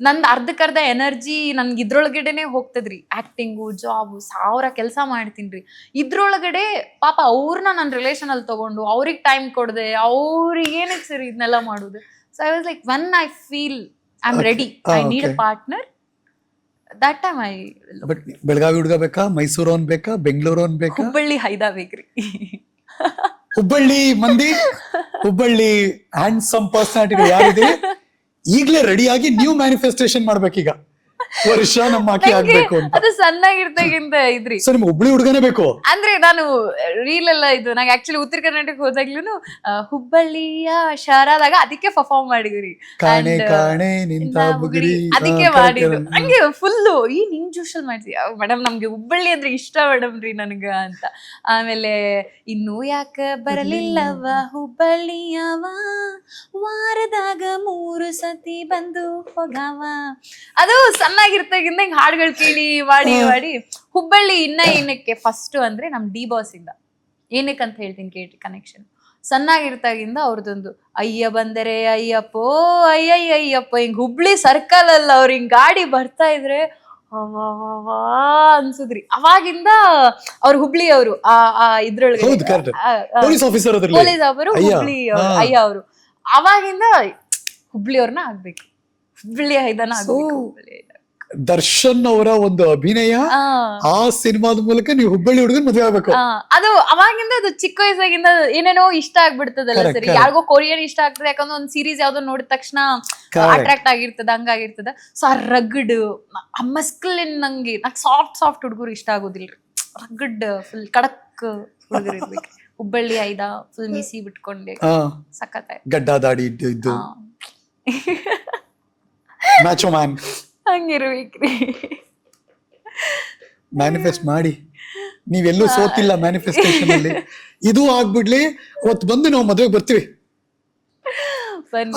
ನಂದು ಅರ್ಧಕ್ಕರ್ಧ ಎನರ್ಜಿ ನನ್ಗೆ ಇದ್ರೊಳಗಡೆನೆ ಹೋಗ್ತದ್ರಿ ಆಕ್ಟಿಂಗು ಜಾಬು ಸಾವಿರ ಕೆಲಸ ಮಾಡ್ತೀನಿ ರೀ. ಇದ್ರೊಳಗಡೆ ಪಾಪ ಅವ್ರನ್ನ ನನ್ನ ರಿಲೇಷನ್ ಅಲ್ಲಿ ತಗೊಂಡು ಅವ್ರಿಗೆ ಟೈಮ್ ಕೊಡದೆ ಅವ್ರಿಗೆ ಏನಕ್ಕೆ ಸರಿ ಇದನ್ನೆಲ್ಲ ಮಾಡೋದು. So I was like one I feel I am. Ready I need a. Partner that time I but Belagavi ಹುಡುಗ ಬೇಕಾ? ಮೈಸೂರು ಅವ್ನ್ ಬೇಕಾ? ಬೆಂಗಳೂರು ಅವ್ನ್ ಬೇಕಾ? ಹುಬ್ಬಳ್ಳಿ ಹೈದಾ ಬೇಕ್ರಿ ಹುಬ್ಬಳ್ಳಿ ಮಂದಿ ಹುಬ್ಬಳ್ಳಿ ಹ್ಯಾಂಡ್ಸಮ್ ಪರ್ಸನಾಲಿಟಿ ಯಾರಿದೆ ಈಗಲೇ ರೆಡಿಯಾಗಿ ನ್ಯೂ ಮ್ಯಾನಿಫೆಸ್ಟೇಷನ್ ಮಾಡ್ಬೇಕೀಗ. ವರ್ಷ ನಮ್ಮ ಆಗ್ಬೇಕು ಅಂತ. ಅದು ಸಣ್ಣಾಗಿರ್ತಾಗಿಂದ ಇದ್ರಿ. ಸೊ ನಿಮ್ಗೆ ಹುಬ್ಬಳ್ಳಿ ಹುಡುಗನೇ ಬೇಕು. ಅಂದ್ರೆ ನಾನು ರೀಲ್ ಎಲ್ಲ ಇದು ನಂಗೆ ಆಕ್ಚುಲಿ ಉತ್ತರ ಕರ್ನಾಟಕ ಹೋದಾಗ್ಲೂ ಹುಬ್ಬಳ್ಳಿಯ ಶಾರಾದಾಗ ಅದಕ್ಕೆ ಪರ್ಫಾರ್ಮ್ ಮಾಡಿದ್ರಿ. ಕಾಣೆ ಕಾಣೆ ನಿಂತ ಬುಗುರಿ ಅದಕ್ಕೆ ಮಾಡಿದ್ರು ಹಂಗೆ ಫುಲ್ಲು ಈ ನಿಂಗ್ ಜೋಶಲ್ ಮಾಡ್ತೀವಿ ಮೇಡಮ್ ನಮ್ಗೆ ಹುಬ್ಬಳ್ಳಿ ಅಂದ್ರೆ ಇಷ್ಟ ಮೇಡಮ್ ರೀ ನನ್ಗ ಅಂತ. ಆಮೇಲೆ ಇನ್ನು ಯಾಕ ಬರಲಿಲ್ಲವ ಹುಬ್ಬಳ್ಳಿಯವ ವಾರದಾಗ ಮೂರು ಸತಿ ಬಂದು ಹೋಗವ. ಅದು ಸಣ್ಣಾಗಿರ್ತಾಗಿಂದ ಹಿಂಗ್ ಹಾಡುಗಳು ಕೇಳಿ ಮಾಡಿ. ಮಾಡಿ. ಹುಬ್ಬಳ್ಳಿ ಇನ್ನ ಏನಕ್ಕೆ ಫಸ್ಟ್ ಅಂದ್ರೆ ನಮ್ ಡಿ ಬಾಸ್ ಇಂದ. ಏನಕ್ಕೆ ಅಂತ ಹೇಳ್ತೀನಿ ಕೇಳಿ ಕನೆಕ್ಷನ್ ಸಣ್ಣಾಗಿರ್ತಾಗಿಂದ ಅವ್ರದೊಂದು ಅಯ್ಯ ಬಂದರೆ ಅಯ್ಯಪ್ಪೋ ಅಯ್ಯಯ್ಯ ಅಯ್ಯಪ್ಪ. ಹಿಂಗ್ ಹುಬ್ಳಿ ಸರ್ಕಲ್ ಅಲ್ಲ ಅವ್ರ ಹಿಂಗ್ ಗಾಡಿ ಬರ್ತಾ ಇದ್ರೆ ಅನ್ಸುದ್ರಿ. ಅವಾಗಿಂದ ಅವ್ರ ಹುಬ್ಳಿ ಅವರು ಆ ಆ ಇದ್ರೊಳಗೆ. ಪೊಲೀಸ್ ಆಫೀಸರ್ ಅದ್ರಲ್ಲಿ ಪೊಲೀಸ್ ಅವರು ಹುಬ್ಳಿ ಅಯ್ಯ ಅವರು. ಅವಾಗಿಂದ ಹುಬ್ಳಿ ಅವ್ರನ್ನ ಆಗ್ಬೇಕು. ಹುಬ್ಳಿ ಐದನ ಆಗ್ಬೇಕು ಹುಬ್ಳಿ ಐದ. ದರ್ಶನ್ ಅವರ ಒಂದು ಅಭಿನಯ ಆ, ಸಿನಿಮಾದ ಮೂಲಕ ನೀವು ಹುಬ್ಬಳ್ಳಿ ಹುಡುಗನ್ ಮದುವೆ ಆಗ್ಬೇಕು. ಅದು ಅವಾಗಿಂದ ಅದು ಚಿಕ್ಕ ವಯಸ್ಸಾಗಿಂದ ಏನೇನೋ ಇಷ್ಟ ಆಗ್ಬಿಡ್ತದಲ್ಲ ಸರಿ. ಯಾರಿಗೋ ಕೊರಿಯನ್ ಇಷ್ಟ ಆಗ್ತದೆ ಯಾಕಂದ್ರೆ ಒಂದ್ ಸೀರೀಸ್ ಯಾವ್ದೋ ನೋಡಿದ ತಕ್ಷಣ. ಅಟ್ರಾಕ್ಟ್ ಆಗಿರ್ತದ ಹಂಗಾಗಿರ್ತದ. ಸೊ ಆ ರಗಡ್ ಆ ಮಸ್ಕಲಿನ್ ನಂಗೆ ನಂಗೆ ಸಾಫ್ಟ್ ಸಾಫ್ಟ್ ಹುಡುಗರು ಇಷ್ಟ ಆಗೋದಿಲ್ಲ ರಗಡ್ ಫುಲ್ ಕಡಕ್ ಹುಡುಗರು ಇರ್ಬೇಕು. ಹುಬ್ಬಳ್ಳಿ ಐದ ಫುಲ್ ಮಿಸಿ ಬಿಟ್ಕೊಂಡೆ. ಸಖತ್ ಗಡ್ಡ ದಾಡಿ ಇದ್ದು ಇದ್ದು. Macho man ಹಂಗಿರ್ಬೇಕ್ರಿ. ಮ್ಯಾನಿಫೆಸ್ಟ್ ಮಾಡಿ. ನೀವೆಲ್ಲೂ ಸೋತಿಲ್ಲ ಮ್ಯಾನಿಫೆಸ್ಟೇಷನ್ ಅಲ್ಲಿ. ಇದು ಆಗ್ಬಿಡ್ಲಿ ಅವತ್ತು ಬಂದು ನಾವು ಮದುವೆಗೆ ಬರ್ತೀವಿ.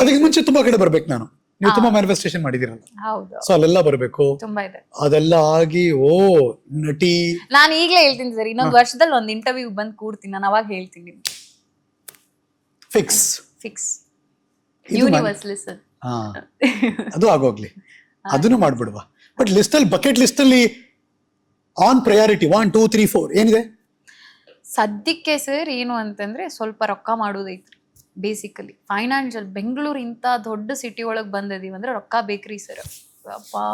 ಅದಕ್ಕೆ ಮುಂಚೆ ತುಂಬಾ ಕಡೆ ಬರ್ಬೇಕು ನಾನು. ನೀವು ತುಂಬಾ ಮ್ಯಾನಿಫೆಸ್ಟೇಷನ್ ಮಾಡಿದಿರಲ್ಲ ಹೌದು. ಸೊ ಅಲ್ಲೆಲ್ಲ ಬರಬೇಕು. ಅದೆಲ್ಲ ಆಗಿ ಓ ನಟಿ. ನಾನು ಈಗಲೇ ಹೇಳ್ತೀನಿ ಸರ್ ಇನ್ನೊಂದು ವರ್ಷದಲ್ಲಿ ಒಂದು ಇಂಟರ್ವ್ಯೂ ಬಂದು ಕೂರ್ತೀನಿ ನಾನು ಅವಾಗ ಹೇಳ್ತೀನಿ ಫಿಕ್ಸ್ ಫಿಕ್ಸ್ ಯೂನಿವರ್ಸ್ ಲಿಸನ್ ಹಾ. ಅದು ಆಗೋಗ್ಲಿ. ಅದನ್ನು ಮಾಡ್ಬಿಡುವ. ಬಟ್ ಲಿಸ್ಟಲ್ಲಿ bucket ಲಿಸ್ಟಲ್ಲಿ on priority one two three four ಏನಿದೆ? ಸದ್ಯಕ್ಕೆ ಸರ್ ಏನು ಅಂತಂದ್ರೆ ಸ್ವಲ್ಪ ರೊಕ್ಕ ಮಾಡೋದೈತ್ರಿ ಬೇಸಿಕಲಿ ಫೈನಾನ್ಷಿಯಲ್ ಬೆಂಗಳೂರು ಇಂಥ ದೊಡ್ಡ ಸಿಟಿ ಒಳಗೆ ಬಂದದೀವಿ ಅಂದ್ರೆ ರೊಕ್ಕ ಬೇಕ್ರಿ ಸರ್. ಅಪ್ಪಾ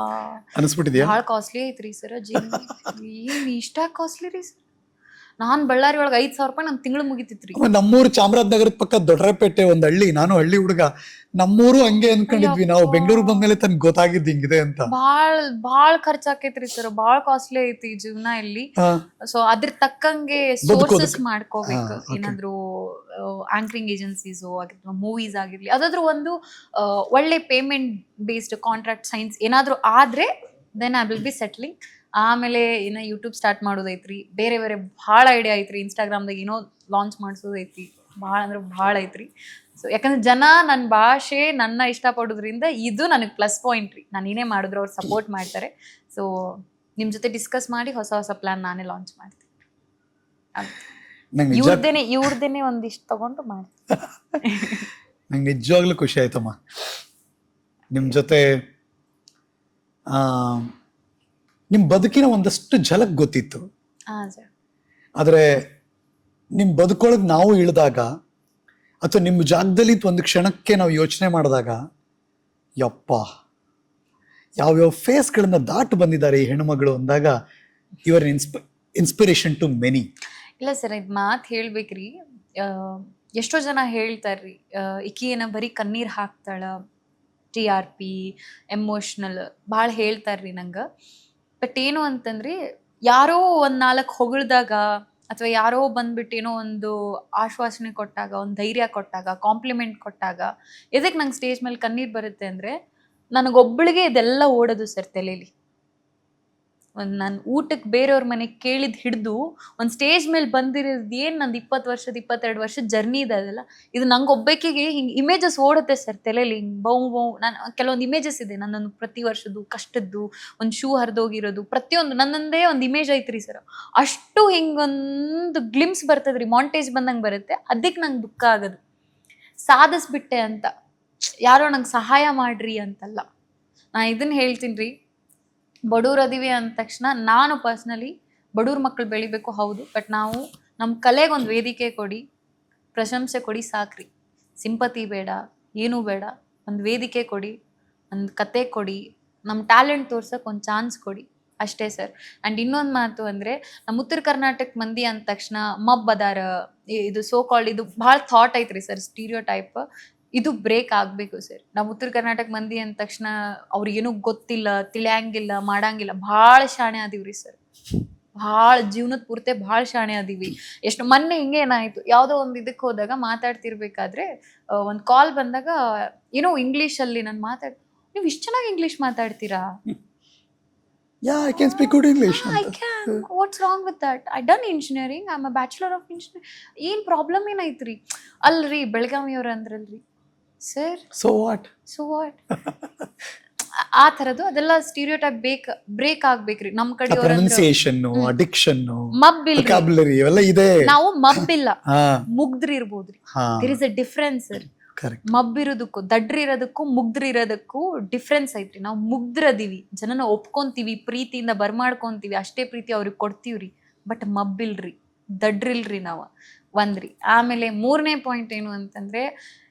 ಅನಿಸ್ಬಿಟ್ಟಿದ್ಯಾ? ಭಾಳ ಕಾಸ್ಟ್ಲಿ ಐತ್ರಿ ಸರ್ ಜೀವನ. ಏನು ಇಷ್ಟ ಕಾಸ್ಟ್ಲಿ ರೀ ಸರ್? ನಾನ್ ಬಳ್ಳಾರಿ ಒಳಗೆ ಐದ್ ಸಾವಿರ ರೂಪಾಯಿ ನನ್ ತಿಂಗಳು ಮುಗಿತಿತ್ರಿ. ನಮ್ಮೂರು ಚಾಮರಾಜನಗರದ ಪಕ್ಕ ದೊಡ್ಡರಪೇಟೆ ಒಂದ್ ಹಳ್ಳಿ ನಾನು ಹಳ್ಳಿ ಹುಡುಗ. ನಮ್ಮೂರು ಹಂಗೆ ಅನ್ಕೊಂಡಿದ್ವಿ ನಾವು ಬೆಂಗಳೂರು ಬಂದ್ಮೇಲೆ ತನ್ ಗೊತ್ತಾಗಿದ್ ಹಿಂಗಿದೆ ಅಂತ. ಬಾಳ್ ಬಾಳ್ ಖರ್ಚ್ ಆಕೈತ್ರಿ ಸರ್ ಬಾಳ್ ಕಾಸ್ಟ್ಲಿ ಐತಿ ಜೀವನ ಇಲ್ಲಿ. ಸೊ ಅದ್ರ ತಕ್ಕಂಗೆ ಸೋರ್ಸಸ್ ಮಾಡ್ಕೋಬೇಕು. ಏನಾದ್ರು ಆಂಕರಿಂಗ್ ಏಜೆನ್ಸೀಸ್ ಆಗಿರ್ಲಿ ಮೂವೀಸ್ ಆಗಿರ್ಲಿ ಅದಾದ್ರೂ ಒಂದು ಒಳ್ಳೆ ಪೇಮೆಂಟ್ ಬೇಸ್ಡ್ ಕಾಂಟ್ರಾಕ್ಟ್ ಸೈನ್ಸ್ ಏನಾದ್ರೂ ಆದ್ರೆ then I will be settling ಆಮೇಲೆ ಇನ್ನ ಯೂಟ್ಯೂಬ್ ಸ್ಟಾರ್ಟ್ ಮಾಡೋದೈತ್ರಿ. ಬೇರೆ ಬೇರೆ ಭಾಳ ಐಡಿಯಾ ಐತ್ರಿ. ಇನ್ಸ್ಟಾಗ್ರಾಮ್ದಾಗ ಏನೋ ಲಾಂಚ್ ಮಾಡಿಸೋದೈತಿ ಭಾಳ ಅಂದ್ರೆ ಭಾಳ ಐತ್ರಿ. ಸೊ ಯಾಕಂದ್ರೆ ಜನ ನನ್ನ ಭಾಷೆ ನನ್ನ ಇಷ್ಟಪಡೋದ್ರಿಂದ ಇದು ನನಗೆ ಪ್ಲಸ್ ಪಾಯಿಂಟ್ ರೀ. ನಾನು ಏನೇ ಮಾಡಿದ್ರು ಅವ್ರು ಸಪೋರ್ಟ್ ಮಾಡ್ತಾರೆ. ಸೊ ನಿಮ್ಮ ಜೊತೆ ಡಿಸ್ಕಸ್ ಮಾಡಿ ಹೊಸ ಹೊಸ ಪ್ಲಾನ್ ನಾನೇ ಲಾಂಚ್ ಮಾಡ್ತೀನಿ. ಇವ್ರದ್ದೇನೆ ಇವ್ರದ್ದೇನೆ ಒಂದಿಷ್ಟು ತಗೊಂಡು ಮಾಡ್ತೀನಿ ನಂಗೆ ನಿಜವಾಗ್ಲೂ ಖುಷಿ ಆಯ್ತಮ್ಮ. ನಿಮ್ ಜೊತೆ ಆ ನಿಮ್ ಬದುಕಿನ ಒಂದಷ್ಟು ಝಲಕ್ ಗೊತ್ತಿತ್ತು. ಆದರೆ ನಿಮ್ಮ ಬದುಕೊಳಗ್ ನಾವು ಇಳಿದಾಗ ಅಥವಾ ನಿಮ್ಮ ಜಾಗದಲ್ಲಿ ಒಂದು ಕ್ಷಣಕ್ಕೆ ನಾವು ಯೋಚನೆ ಮಾಡಿದಾಗ ಯಪ್ಪ ಯಾವ್ಯಾವ ಫೇಸ್ಗಳನ್ನ ದಾಟು ಬಂದಿದ್ದಾರೆ ಈ ಹೆಣ್ಮಗಳು ಅಂದಾಗ ಇವರ್ ಇನ್ಸ್ಪ ಇನ್ಸ್ಪಿರೇಷನ್ ಟು ಮೆನಿ ಇಲ್ಲ ಸರ್ ಇದು ಮಾತು ಹೇಳ್ಬೇಕ್ರಿ. ಎಷ್ಟೋ ಜನ ಹೇಳ್ತಾರ್ರಿ ಇಕಿ ಈಕಿ ಏನ ಬರೀ ಕಣ್ಣೀರು ಹಾಕ್ತಾಳ ಟಿ ಆರ್ ಪಿ ಎಮೋಷ್ನಲ್ ಭಾಳ ಹೇಳ್ತಾರ್ರಿ ನಂಗೆ. ಬಟ್ ಏನು ಅಂತಂದ್ರೆ, ಯಾರೋ ಒಂದ್ ನಾಲ್ಕು ಹೊಗಳ್ದಾಗ ಅಥವಾ ಯಾರೋ ಬಂದ್ಬಿಟ್ಟು ಏನೋ ಒಂದು ಆಶ್ವಾಸನೆ ಕೊಟ್ಟಾಗ, ಒಂದು ಧೈರ್ಯ ಕೊಟ್ಟಾಗ ಕಾಂಪ್ಲಿಮೆಂಟ್ ಕೊಟ್ಟಾಗ ಎದಕ್ಕೆ ನಂಗೆ ಸ್ಟೇಜ್ ಮೇಲೆ ಕಣ್ಣೀರು ಬರುತ್ತೆ ಅಂದರೆ ನನಗೊಬ್ಬಳಿಗೆ ಇದೆಲ್ಲ ಓಡೋದು ಸರ್ ತಲೆಯಲ್ಲಿ ಒಂದು ನಾನು ಊಟಕ್ಕೆ ಬೇರೆಯವ್ರ ಮನೆಗೆ ಕೇಳಿದ ಹಿಡಿದು ಒಂದು ಸ್ಟೇಜ್ ಮೇಲೆ ಬಂದಿರೋದು ಏನು ನಂದು ಇಪ್ಪತ್ತು ವರ್ಷದ ಇಪ್ಪತ್ತೆರಡು ವರ್ಷದ ಜರ್ನಿ ಇದೆ ಅದೆಲ್ಲ? ಇದು ನಂಗೆ ಒಬ್ಬಕ್ಕಿಗೆ ಹಿಂಗೆ ಇಮೇಜಸ್ ಓಡುತ್ತೆ ಸರ್ ತಲೆಯಲ್ಲಿ ಹಿಂಗೆ ಬೌ ಬೌ ನಾನು ಕೆಲವೊಂದು ಇಮೇಜಸ್ ಇದೆ ನನ್ನೊಂದು ಪ್ರತಿ ವರ್ಷದ್ದು ಕಷ್ಟದ್ದು, ಒಂದು ಶೂ ಹರಿದೋಗಿರೋದು, ಪ್ರತಿಯೊಂದು ನನ್ನೊಂದೇ ಒಂದು ಇಮೇಜ್ ಐತ್ರಿ ಸರ್. ಅಷ್ಟು ಹಿಂಗೊಂದು ಗ್ಲಿಮ್ಸ್ ಬರ್ತದ್ರಿ ಮಾಂಟೇಜ್ ಬಂದಂಗೆ ಬರುತ್ತೆ. ಅದಕ್ಕೆ ನಂಗೆ ದುಃಖ ಆಗೋದು. ಸಾಧಿಸ್ಬಿಟ್ಟೆ ಅಂತ. ಯಾರೋ ನಂಗೆ ಸಹಾಯ ಮಾಡ್ರಿ ಅಂತಲ್ಲ. ನಾ ಇದನ್ನ ಹೇಳ್ತೀನಿ ರೀ. ಬಡವ್ರು ಅದೀವಿ ಅಂದ ತಕ್ಷಣ ನಾನು ಪರ್ಸ್ನಲಿ ಬಡವ್ರ ಮಕ್ಕಳು ಬೆಳಿಬೇಕು, ಹೌದು. ಬಟ್ ನಾವು ನಮ್ಮ ಕಲೆಗೆ ಒಂದು ವೇದಿಕೆ ಕೊಡಿ, ಪ್ರಶಂಸೆ ಕೊಡಿ ಸಾಕ್ರಿ. ಸಿಂಪತಿ ಬೇಡ, ಏನೂ ಬೇಡ. ಒಂದು ವೇದಿಕೆ ಕೊಡಿ, ಒಂದು ಕತೆ ಕೊಡಿ ನಮ್ಮ ಟ್ಯಾಲೆಂಟ್ ತೋರ್ಸಕ್ಕೆ ಒಂದು ಚಾನ್ಸ್ ಕೊಡಿ. ಅಷ್ಟೇ ಸರ್ ಆ್ಯಂಡ್ ಇನ್ನೊಂದು ಮಾತು ಅಂದರೆ ನಮ್ಮ ಉತ್ತರ ಕರ್ನಾಟಕ ಮಂದಿ ಅಂದ ತಕ್ಷಣ ಮಬ್ ಅದಾರ ಇದು ಸೋ ಕಾಲ್ಡ್ ಇದು ಭಾಳ ಥಾಟ್ ಐತ್ರಿ ಸರ್ ಸ್ಟೀರಿಯೋ ಟೈಪ್ ಇದು ಬ್ರೇಕ್ ಆಗಬೇಕು ಸರ್ ನಾವು ಉತ್ತರ ಕರ್ನಾಟಕ ಮಂದಿ ಅಂದ ತಕ್ಷಣ ಅವ್ರಿಗೇನು ಗೊತ್ತಿಲ್ಲ ತಿಳಿಯಂಗಿಲ್ಲ ಮಾಡಂಗಿಲ್ಲ. ಭಾಳ ಶಾಣೆ ಆದಿವ್ರಿ ಸರ್ ಭಾಳ ಜೀವನದ ಪೂರ್ತಿ ಭಾಳ ಶಾಣೆ ಅದೀವಿ. ಎಷ್ಟು ಮೊನ್ನೆ ಹಿಂಗೆ ಏನಾಯ್ತು ಯಾವುದೋ ಒಂದು ಇದಕ್ಕೆ ಹೋದಾಗ ಮಾತಾಡ್ತಿರ್ಬೇಕಾದ್ರೆ ಒಂದು ಕಾಲ್ ಬಂದಾಗ ಏನೋ ಇಂಗ್ಲೀಷಲ್ಲಿ ನಾನು ಮಾತಾಡ್ ನೀವು ಇಷ್ಟು ಚೆನ್ನಾಗಿ ಇಂಗ್ಲೀಷ್ ಮಾತಾಡ್ತೀರಾ? Yeah I can speak good English I can what's wrong with that I done engineering I am a bachelor of engineering ಏನು ಪ್ರಾಬ್ಲಮ್ ಏನೈತ್ರಿ ಅಲ್ರಿ ಬೆಳಗಾವಿಯವ್ರು ಅಂದ್ರಲ್ರಿ. Sir so what so what ಆ ಥರದ್ದು ಅದೆಲ್ಲ ಸ್ಟೀರಿಯೋ ಟೈಪ್ ಬೇಕ್ ಬ್ರೇಕ್ ಆಗ್ಬೇಕ್ರಿ. ನಮ್ಮ ಕಡೆ ಪ್ರೊನೌನ್ಸಿಯೇಷನ್ ಅಡಿಕ್ಷನ್ ಇವೆಲ್ಲ ಇದೆ. ನಾವು ಮಬ್ಬಿಲ್ಲ. ಇಲ್ಲ ಮುಗ್ದ್ರಿ ಇರ್ಬೋದ್ರಿ there is a difference sir ದಡ್ರಿ ಇರೋದಕ್ಕೂ ಮುಗ್ದ್ರಿ ಇರೋದಕ್ಕೂ ಡಿಫ್ರೆನ್ಸ್ ಐತ್ರಿ. ನಾವು ಮುಗ್ದ್ರದೀವಿ. ಜನನ ಒಪ್ಕೊಂತೀವಿ ಪ್ರೀತಿಯಿಂದ ಬರ್ಮಾಡ್ಕೊಂತೀವಿ ಅಷ್ಟೇ ಪ್ರೀತಿ ಅವ್ರಿಗೆ ಕೊಡ್ತೀವ್ರಿ. ಬಟ್ ಮಬ್ಬಿಲ್ರಿ. ದಡ್ರಿಲ್ರಿ ನಾವು. ಒಂದ್ರಿ. ಆಮೇಲೆ ಮೂರನೇ ಪಾಯಿಂಟ್ ಏನು ಅಂತಂದ್ರೆ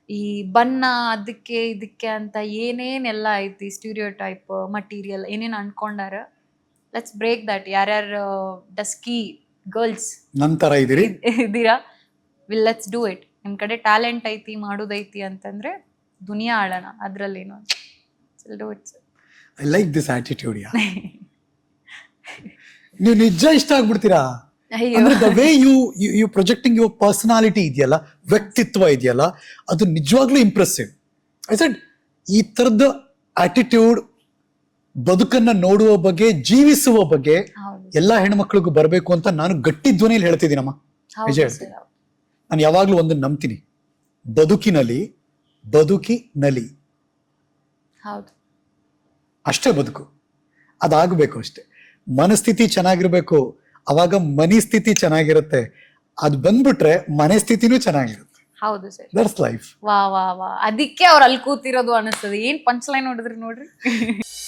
ಈ ಬಣ್ಣ ಅದಕ್ಕೆ ಇದಕ್ಕೆ ಅಂತ ಏನೇನೆಲ್ಲ ಐತಿ ಸ್ಟೂಡಿಯೋ ಟೈಪ್ ಮಟೀರಿಯಲ್ ಏನೇನು ಅನ್ಕೊಂಡಾರ ಲೆಟ್ಸ್ ಬ್ರೇಕ್ ದಟ್ ಯಾರ್ಯಾರು ಡಸ್ಕಿ ಗರ್ಲ್ಸ್ ನಂತರ ಇದೀರಿ ಇದ್ದೀರಾ? ವಿಲ್ ಲೆಟ್ಸ್ ಡೂ ಇಟ್ ನಿಮ್ಮ ಕಡೆ ಟ್ಯಾಲೆಂಟ್ ಐತಿ ಮಾಡೋದೈತಿ ಅಂತಂದ್ರೆ ದುನಿಯಾ ಆಳೋಣ ಅದರಲ್ಲೇನು do it's I like this attitude ನೀವು ನಿಜ ಇಷ್ಟ ಆಗ್ಬಿಡ್ತೀರಾ? ಅಂದ್ರೆ the way you you projecting your personality ಇದೆಯಲ್ಲ ವ್ಯಕ್ತಿತ್ವ ಇದೆಯಲ್ಲ ಅದು ನಿಜವಾಗ್ಲೂ ಇಂಪ್ರೆಸಿವ್ ಐ ಸೆಡ್ ಈ ತರದ ಆಟಿಟ್ಯೂಡ್ ಬದುಕನ್ನ ನೋಡುವ ಬಗ್ಗೆ ಜೀವಿಸುವ ಬಗ್ಗೆ ಎಲ್ಲಾ ಹೆಣ್ಮಕ್ಳಿಗೂ ಬರಬೇಕು ಅಂತ ನಾನು ಗಟ್ಟಿ ಧ್ವನಿಯಲ್ಲಿ ಹೇಳ್ತಿದ್ದೀನಮ್ಮ ನಿಜ ನಾನು ಯಾವಾಗ್ಲೂ ಒಂದನ್ನು ನಂಬ್ತೀನಿ. ಬದುಕಿನಲ್ಲಿ ಬದುಕಿ ನಲಿ ಅಷ್ಟೇ ಬದುಕು. ಅದಾಗಬೇಕು ಅಷ್ಟೇ. ಮನಸ್ಥಿತಿ ಚೆನ್ನಾಗಿರ್ಬೇಕು. ಅವಾಗ ಮನಿ ಸ್ಥಿತಿ ಚೆನ್ನಾಗಿರುತ್ತೆ. ಅದು ಬಂದ್ಬಿಟ್ರೆ ಮನೆ ಸ್ಥಿತಿನೂ ಚೆನ್ನಾಗಿರುತ್ತೆ. ಹೌದು ಸರ್. ದಟ್ಸ್ ಲೈಫ್ ವಾ ವಾ ವಾ. ಅದಕ್ಕೆ ಅವ್ರು ಅಲ್ಲಿ ಕೂತಿರೋದು ಅನಿಸ್ತದೆ. ಏನ್ ಪಂಚ್ ಲೈನ್ ನೋಡಿದ್ರಿ ನೋಡ್ರಿ?